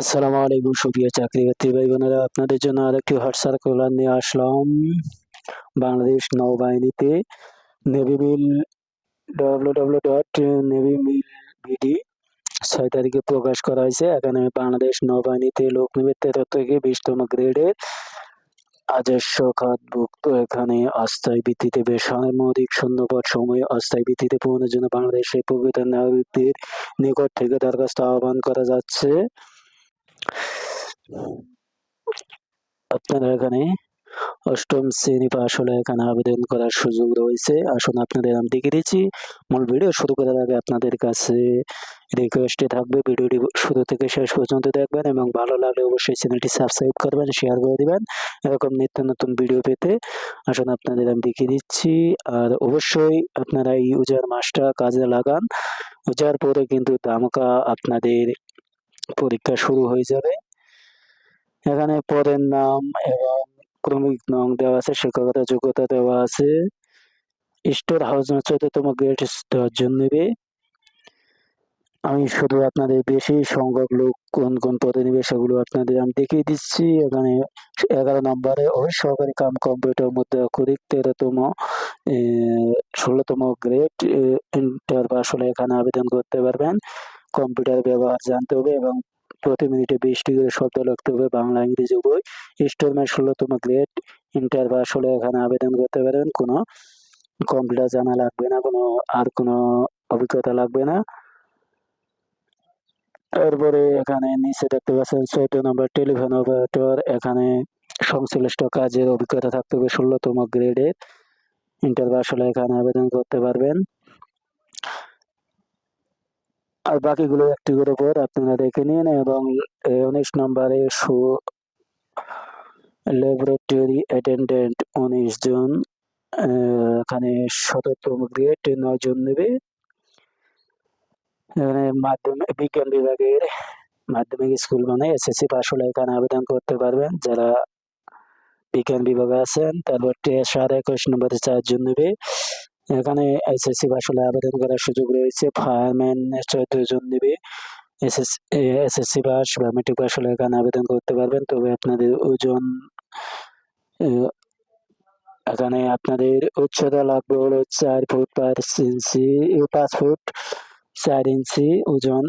আসসালামু আলাইকুম সুপ্রিয় চাকরি বাকরি ভাই বোনেরা, আপনাদের জন্য আরেকটি হট সার্কুলার নিয়ে আসলাম। Bangladesh নৌবাহিনীতে navy mil W W dot navy mil BD ছয় তারিখে প্রকাশ করা হয়েছে। এখানে বাংলাদেশ নৌবাহিনীতে লোক নেবে তেরো থেকে বিশতম গ্রেডের আদর্শ খাতভুক্ত, এখানে অস্থায়ী ভিত্তিতে বেসামরিক শূন্যপদ সময়ে অস্থায়ী ভিত্তিতে পূরণের জন্য বাংলাদেশের প্রকৃত নাগরিকদের নিকট থেকে দরখাস্ত আহ্বান করা যাচ্ছে। আপনারা এখানে অষ্টম শ্রেণি পাশ হলে এখানে আবেদন করার সুযোগ রয়েছে। আসুন আপনাদের আমি দেখে দিচ্ছি। মূল ভিডিও শুরু করার আগে আপনাদের কাছে রিকোয়েস্টে থাকবে। ভিডিওটি শুরু থেকে শেষ পর্যন্ত দেখবেন এবং ভালো লাগলে অবশ্যই চ্যানেলটি সাবস্ক্রাইব করবেন শেয়ার করে দিবেন। এরকম নিত্য নতুন ভিডিও পেতে আসুন আপনাদের আমি দেখিয়ে দিচ্ছি। আর অবশ্যই আপনারা এই ইউজার মাসটা কাজে লাগান। ইউজার পরে কিন্তু দামকা আপনাদের পরীক্ষা শুরু হয়ে যাবে। এখানে পদের নাম এবং ক্রমিক নং দেওয়া আছে, শিক্ষকতা যোগ্যতা দেওয়া আছে। স্টোর হাউস চোদ্দতম গ্রেড দশজন নেবে। আমি শুধু আপনাদের বেশি সংখ্যক লোক কোন কোন পদে নেবে সেগুলো আপনাদের আমি দেখিয়ে দিচ্ছি। এখানে এগারো নম্বরে ওই সহকারী কাম কম্পিউটার মধ্যে অক্ষরিক তেরোতম ষোলোতম গ্রেড ইন্টার পাস হলে এখানে আবেদন করতে পারবেন। কম্পিউটার ব্যবহার জানতে হবে এবং প্রতি মিনিটে বিশটি করে শব্দ লিখতে হবে বাংলা, ইংরেজি উভয় স্টোরম্যান ষোলোতম গ্রেড ইন্টার পাস হলে এখানে আবেদন করতে পারবেন কোনো কম্পিউটার জানা লাগবে না, কোনো আর কোনো অভিজ্ঞতা লাগবে না। এরপরে এখানে নিচে দেখতে পাচ্ছেন, চৌদ্দ নম্বর টেলিফোন অপারেটর এখানে সংশ্লিষ্ট কাজের অভিজ্ঞতা থাকতে হবে ষোলোতম গ্রেডের ইন্টার পাস হলে এখানে আবেদন করতে পারবেন। আর বাকিগুলো একটির উপর আপনারা দেখে নিন এবং উনিশ নম্বরে শো ল্যাবরেটরি অ্যাটেন্ডেন্ট উনিশ জন এখানে শততম গ্রেড, নয় জন নেবে। এখানে মাধ্যমিক বিজ্ঞান বিভাগের মাধ্যমিক স্কুল মানে এসএসসি পাস হলে এখানে আবেদন করতে পারবেন। যারা বিজ্ঞান বিভাগে আছেন, তারপর সাড়ে একুশ নম্বরে চারজন নেবে। এখানে এসএসসি পাস হলে আবেদন করার সুযোগ রয়েছে। ফায়ারম্যান চোদ্দ জন নেবে। এসএসসি পাস বা মেট্রিক পাস হলে এখানে আবেদন করতে পারবেন। তবে আপনাদের ওজন এখানে আপনাদের উচ্চতা লাগবে হলো চার ফুট পাঁচ ইঞ্চি পাঁচ ফুট চার ইঞ্চি ওজন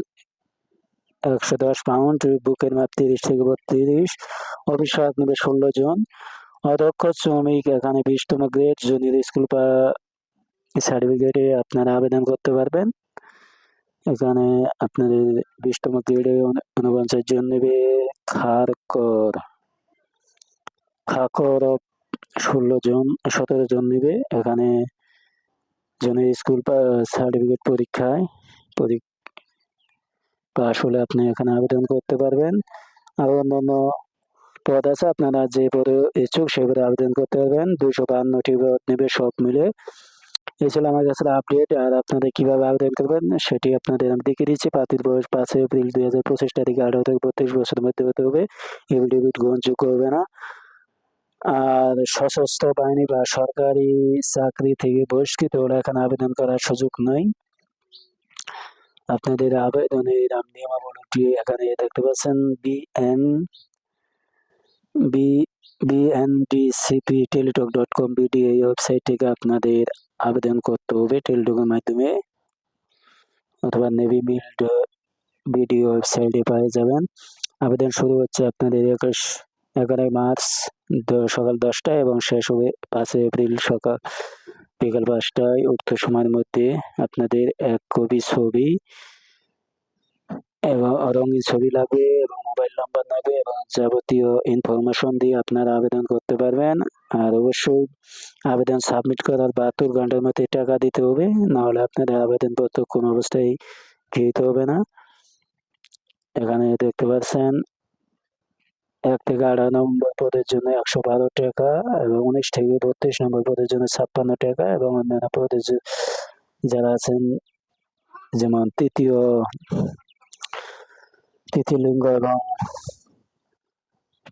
একশো দশ পাউন্ড বুকের মাপ তিরিশ থেকে বত্রিশ। অভিষেক নেবে ষোলো জন। অদক্ষ শ্রমিক এখানে বিশতম গ্রেড জুনিয়র স্কুল বা সার্টিফিকেটে আপনারা আবেদন করতে পারবেন। এখানে আপনাদের বিশতম গ্রেডে উনপঞ্চাশ জন নেবে খারকর খাকর ষোলো জন, সতেরো জন নেবে। এখানে জনের স্কুল সার্টিফিকেট পরীক্ষায় পাশ হলে আপনি এখানে আবেদন করতে পারবেন। আর অন্যান্য পদ আছে, আপনারা যে পদে ইচ্ছুক সে আবেদন করতে পারবেন। দুইশো বাহান্নটি পদ নেবে সব মিলে। এই ছিল আমার কাছে আপডেট আর আপনাদের কীভাবে আবেদন করবেন সেটি আপনাদের আমি দেখিয়ে দিচ্ছি। পাতির বয়স পাঁচই এপ্রিল দুই হাজার পঁচিশ তারিখে, আঠারো থেকে বত্রিশ বছরের মধ্যে হতে হবে। এফিডেভিট গ্রহণযোগ্য হবে না। আর সশস্ত্র বাহিনী বা সরকারি চাকরি থেকে বহিষ্কৃত হলে এখানে আবেদন করার সুযোগ নেই। আপনাদের আবেদনের নিয়মাবলীটি এখানে দেখতে পাচ্ছেন BN B BNDCP Teletalk dot com BD এই ওয়েবসাইট থেকে আপনাদের আবেদন করতে হবে টেলিটকের মাধ্যমে। অথবা নেভি মিল বিডি ওয়েবসাইটে পেয়ে যাবেন। আবেদন শুরু হচ্ছে আপনাদের একুশ, এগারোই মার্চ সকাল দশটায় এবং শেষ হবে পাঁচই এপ্রিল সকাল বিকাল পাঁচটায়। উক্ত সময়ের মধ্যে আপনাদের এক কপি ছবি এবং রঙিন ছবি লাগবে এবং মোবাইল নাম্বার লাগবে এবং যাবতীয় ইনফরমেশন দিয়ে আপনারা আবেদন করতে পারবেন। আর অবশ্যই আবেদন সাবমিট করার বাহাত্তর ঘণ্টার মধ্যে টাকা দিতে হবে, নাহলে আপনাদের আবেদনপত্র কোনো অবস্থায় গৃহীত হবে না। এখানে দেখতে পাচ্ছেন, এক থেকে আঠারো নম্বর পদের জন্য একশো বারো টাকা এবং উনিশ থেকে বত্রিশ নম্বর পদের জন্য ছাপ্পান্ন টাকা এবং অন্যান্য পদের যারা আছেন, যেমন তৃতীয় তৃতীয় লিঙ্গ এবং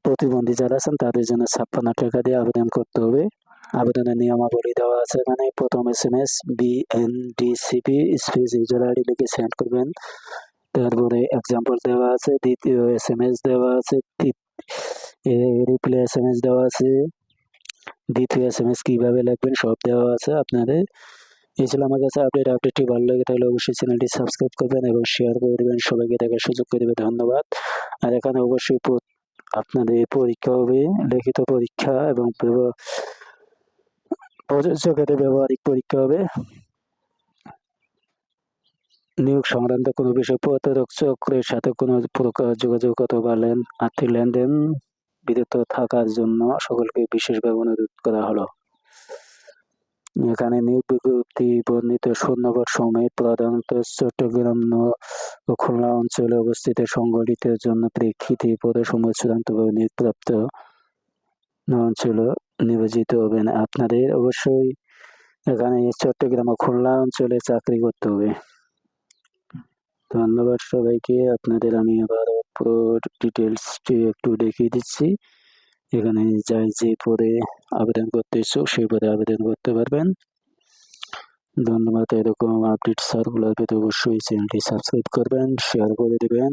প্রতিবন্ধী যারা আছেন, তাদের জন্য ছাপ্পান্ন টাকা দিয়ে আবেদন করতে হবে। আবেদনের নিয়মাবলী দেওয়া আছে এখানে। প্রথম S M S B N D CP space user ID লিখে সেন্ড করবেন। তারপরে এক্সাম্পল দেওয়া আছে, দ্বিতীয় এস এম এস দেওয়া আছে রিপ্লাই এস এম এস দেওয়া আছে। দ্বিতীয় এস এম এস কীভাবে লিখবেন সব দেওয়া আছে আপনাদের। এই ছিল আমার কাছে আপডেট আপডেটটি ভালো লাগে, তাহলে অবশ্যই চ্যানেলটি সাবস্ক্রাইব করবেন এবং শেয়ার করে দেবেন। সবাইকে দেখার সুযোগ করে দেবে ধন্যবাদ। আর এখানে অবশ্যই আপনাদের পরীক্ষা হবে। লিখিত পরীক্ষা এবং প্রযোজকের ব্যবহারিক পরীক্ষা হবে। নিয়োগ সংক্রান্ত কোনো বিষয় প্রতারক চক্রের সাথে কোনো প্রকার যোগাযোগ অথবা আর্থিক লেনদেন বিরত থাকার জন্য সকলকে বিশেষভাবে অনুরোধ করা হলো। এখানে নিয়োগ বিজ্ঞপ্তি বর্ণিত শূন্যপদ সময়ে প্রধানত চট্টগ্রাম ও খুলনা অঞ্চলে অবস্থিত সংগঠিতের জন্য প্রেক্ষিতে পদসমূহ চূড়ান্তভাবে নিয়োগপ্রাপ্ত অঞ্চলে নিয়োজিত হবেন। আপনাদের অবশ্যই এখানে চট্টগ্রাম ও খুলনা অঞ্চলে চাকরি করতে হবে। ধন্যবাদ সবাইকে। আপনাদের আমি আবার পুরো ডিটেলসটি একটু দেখিয়ে দিচ্ছি। এখানে যাই যে পদে আবেদন করতে ইচ্ছুক, সেই পদে আবেদন করতে পারবেন। ধন্যবাদ, এরকম আপডেট সার্কুলার পেতে অবশ্যই চ্যানেলটি সাবস্ক্রাইব করবেন শেয়ার করে দেবেন।